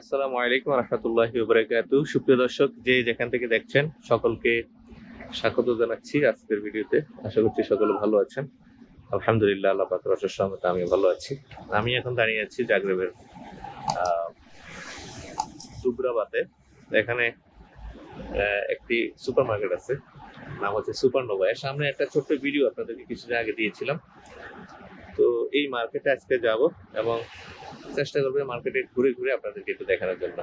আসসালামু আলাইকুম রহমতুল্লাহি বারাকাতু সুপ্রিয় দর্শক, যে যেখান থেকে দেখছেন, সকলকে স্বাগত জানাচ্ছি আজকের ভিডিওতে। আশা করছি সকলে ভালো আছেন। আলহামদুলিল্লাহ, আল্লাহ পাকের অশেষ আমি ভালো আছি। আমি এখন দাঁড়িয়ে আছি জাগরেবের সুব্রাবাতে এখানে একটি সুপার মার্কেট আছে, নাম হচ্ছে সুপার নোভা এর সামনে একটা ছোট্ট ভিডিও আপনাদেরকে কিছুদিন আগে দিয়েছিলাম। তো এই মার্কেটে আজকে যাব এবং চেষ্টা করবে মার্কেটে ঘুরে ঘুরে আপনাদেরকে একটু দেখানোর জন্য।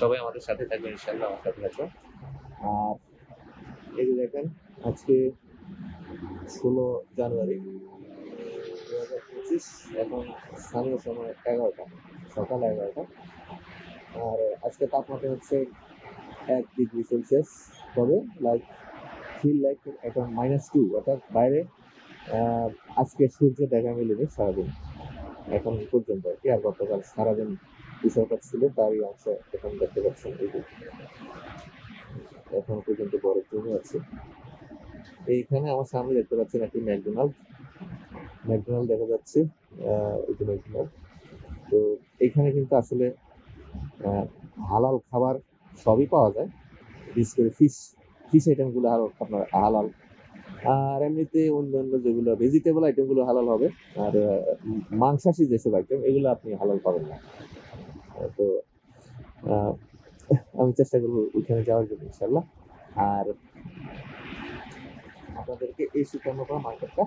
সবাই আমাদের সাথে থাকবেন ইনশাল্লাহ আমার সাথে থাকবেন। আর এই যে দেখেন, আজকে ষোলো জানুয়ারি দু হাজার পঁচিশ, এখন স্থানীয় সময় এগারোটা, সকাল এগারোটা। আর আজকে তাপমাত্রা হচ্ছে এক ডিগ্রি সেলসিয়াস। তবে লাইক, ফিল লাইক এখন মাইনাস টু, অর্থাৎ বাইরে আজকে সূর্য দেখা মিলেনি সারাদিন। এখন পর্যন্ত আর কি, আর গতকাল সারাদিন বিষয়টা ছিল, তারই অংশ এখন দেখতে পাচ্ছেন এই এখন পর্যন্ত বরফ জমে আছে। এইখানে আমার সামনে দেখতে পাচ্ছেন একটি ম্যাকডোনাল্ড। ম্যাকডোনাল্ড দেখা যাচ্ছে তো এখানে কিন্তু আসলে হালাল খাবার সবই পাওয়া যায়। বিশেষ করে ফিশ ফিশ আইটেমগুলো আরও আপনার হালাল আর এমনিতে অন্যান্য যেগুলো ভেজিটেবল আইটেমগুলো হালাল হবে, আর মাংসাশী যেসব আইটেম এগুলো আপনি হালাল পাবেন না। তো আমি চেষ্টা করব ওইখানে যাওয়ার জন্য ইনশাল্লাহ আর আপনাদেরকে এই সুপারনোভা মার্কেটটা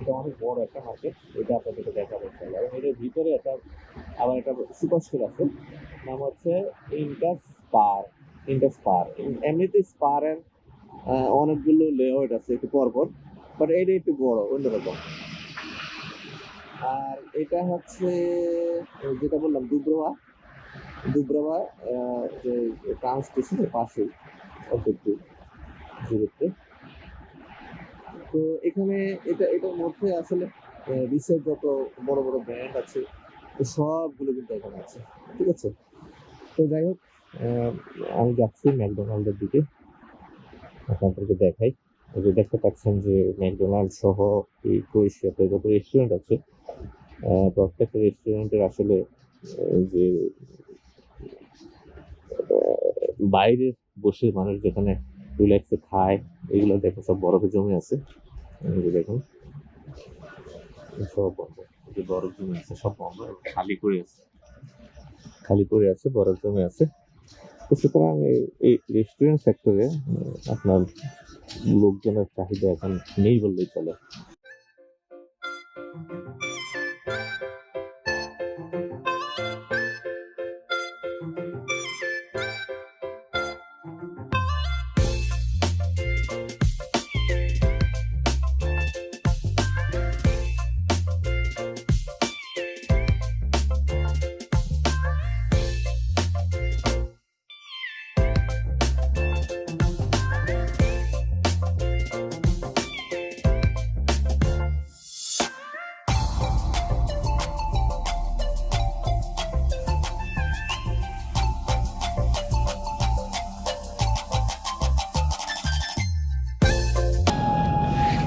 এটা অনেক বড় একটা মার্কেট এটা আপনাদেরকে দেখাবো ইনশাল্লাহ এবং এটার ভিতরে একটা, আবার একটা সুপার স্টোর আছে, নাম হচ্ছে ইন্টাস স্পার ইন্টাস স্পার এমনিতে স্পারের অনেকগুলো লেআউট আছে একটু পরপর বাট এটা একটু বড় অন্যরকম আর এটা হচ্ছে যেটা বললাম দুব্রভা দুব্রভা যে ট্রাম স্টেশনের পাশেই অল্প একটু দূরত্বে তো এখানে এটা এটার মধ্যে আসলে বিশ্বের যত বড় বড় ব্র্যান্ড আছে তো সবগুলো কিন্তু এখানে আছে ঠিক আছে? তো যাই হোক আমি যাচ্ছি ম্যাকডোনাল্ডের দিকে। আপনাদেরকে দেখাই। যে দেখতে পাচ্ছেন যে ম্যাকডোনাল্ড সহ এই ক্রোয়েশিয়াতে যত রেস্টুরেন্ট আছে প্রত্যেকটা রেস্টুরেন্টের আসলে যে বাইরে বসে মানুষ যেখানে রিল্যাক্সে খায়, এগুলো দেখো সব বরফে জমে আছে। দেখুন। সব বন্ধ। যে বরফ জমে আছে, সব বন্ধ, খালি করে আছে। খালি করে আছে, বরফ জমে আছে। তো সুতরাং এই- রেস্টুরেন্ট সেক্টরে আপনার লোকজনের চাহিদা এখন নেই বললেই চলে।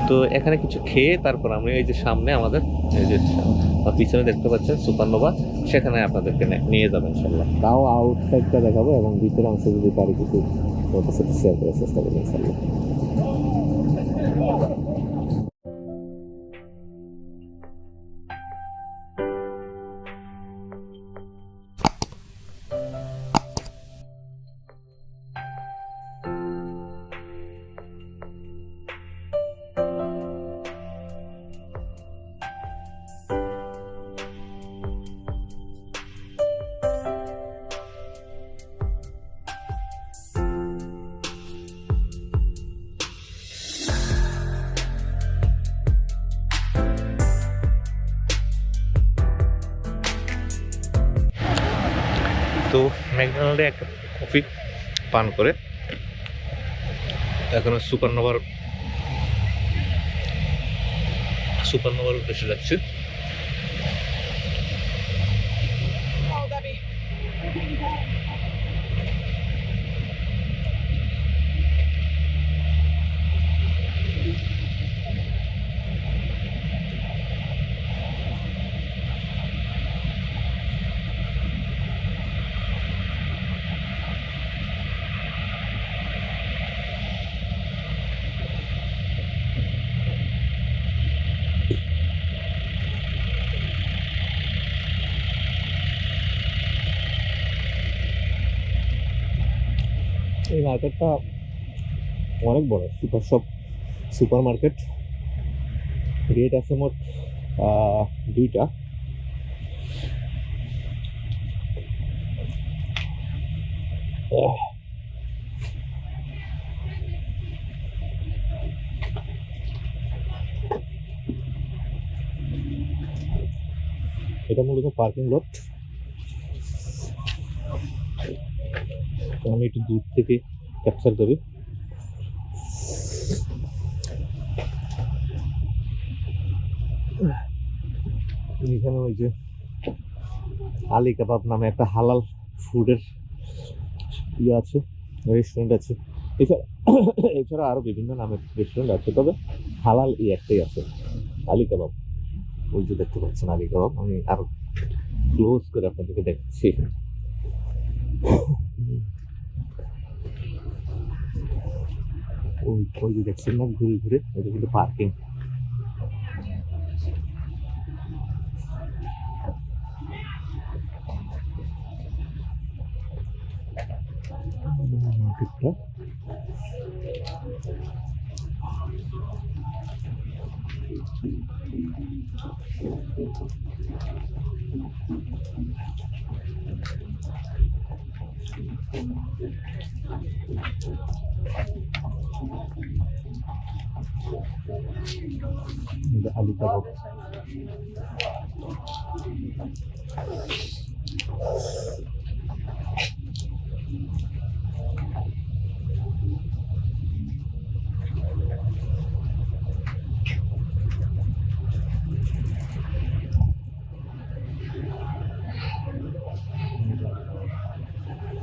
তো এখানে কিছু খেয়ে তারপর আমি এই যে সামনে আমাদের এই যে পিছনে দেখতে পাচ্ছেন সুপারনোভা, সেখানে আপনাদেরকে নিয়ে যাবেন ইনশাল্লাহ তাও আউটসাইডটা দেখাবো এবং ভিতরে অংশ যদি পারি কিছু শেয়ার করার চেষ্টা করব ইনশাল্লাহ ম্যাকডোনাল্ডে একটা কফি পান করে এখন সুপারনোভার সুপারনোভার উদ্দেশ্যে যাচ্ছি। মার্কেটটা অনেক বড়। Super shop super market gate আছে মোট দুইটা। এটা মূলত পার্কিং লট আমি একটু দূর থেকে ক্যাপচার করি। এখানে ওই যে আলী কাবাব নামে একটা হালাল ফুডের ইয়ে আছে রেস্টুরেন্ট আছে। এছাড়া এছাড়া আরও বিভিন্ন নামের রেস্টুরেন্ট আছে, তবে হালাল এই একটাই আছে, আলী কাবাব। ওই যে দেখতে পাচ্ছেন আলী কাবাব, আমি আরও ক্লোজ করে আপনাদেরকে कोई कोई भी देखिए ना घूरे घूरे और देखिए तो parking Thank you. Hindi alitabok. Thank you.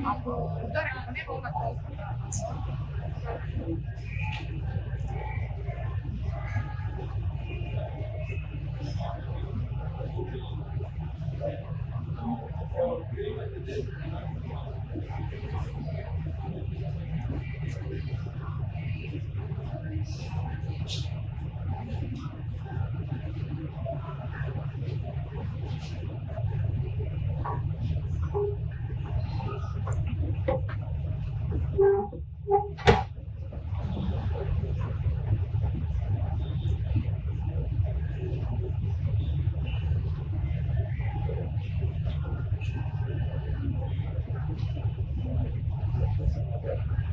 Aku udah yang ini mau Thank you.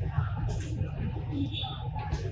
Thank you.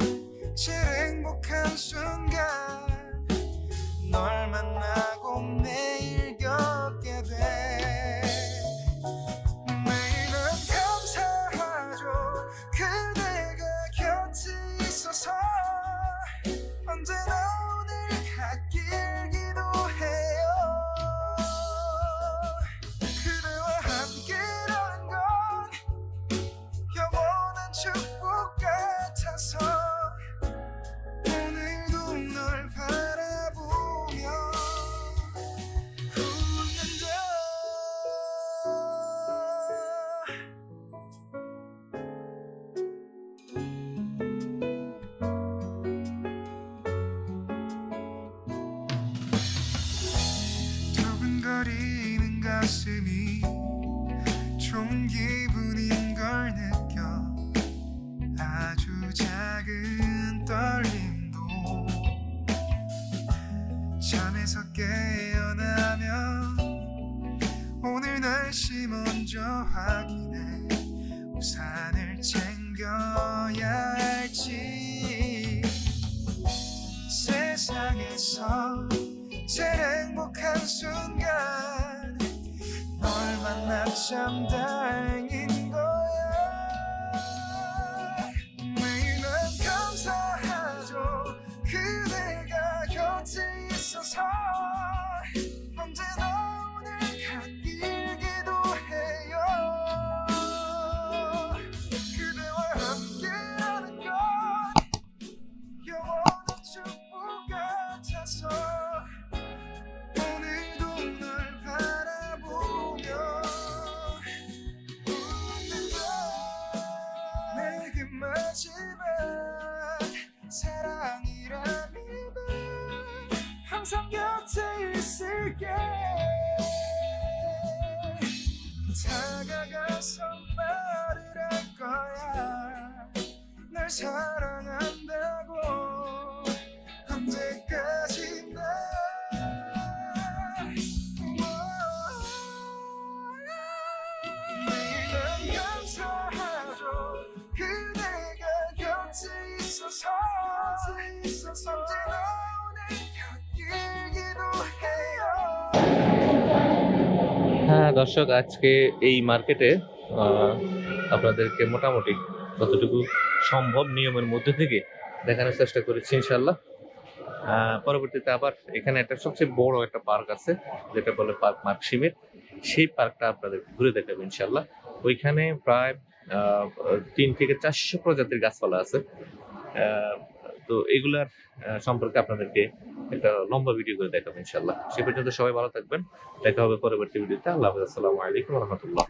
행복한 순간 널 만나 想的 항상 곁에 있을게. 다가가서 말을 할 거야. 날 사랑한다고 언제까지나 매일 어, 난 감사하죠. 그대가 곁에 있어서 곁에 있어서. দর্শক, আজকে এই মার্কেটে আপনাদেরকে মোটামুটি যতটুকু সম্ভব নিয়মের মধ্যে থেকে দেখানোর চেষ্টা করেছি ইনশাল্লাহ পরবর্তীতে আবার এখানে একটা সবচেয়ে বড় একটা পার্ক আছে, যেটা বলে পার্ক মার্কসিমের সেই পার্কটা আপনাদের ঘুরে দেখাবো ইনশাল্লাহ ওইখানে প্রায় তিন থেকে চারশো প্রজাতির গাছপালা আছে। তো এগুলার সম্পর্কে আপনাদেরকে একটা লম্বা ভিডিও করে দেখাবো ইনশাল্লাহ সে পর্যন্ত সবাই ভালো থাকবেন। দেখা হবে পরবর্তী ভিডিওতে আল্লাহ আসসালামু আলাইকুম রহমতুল্লাহ।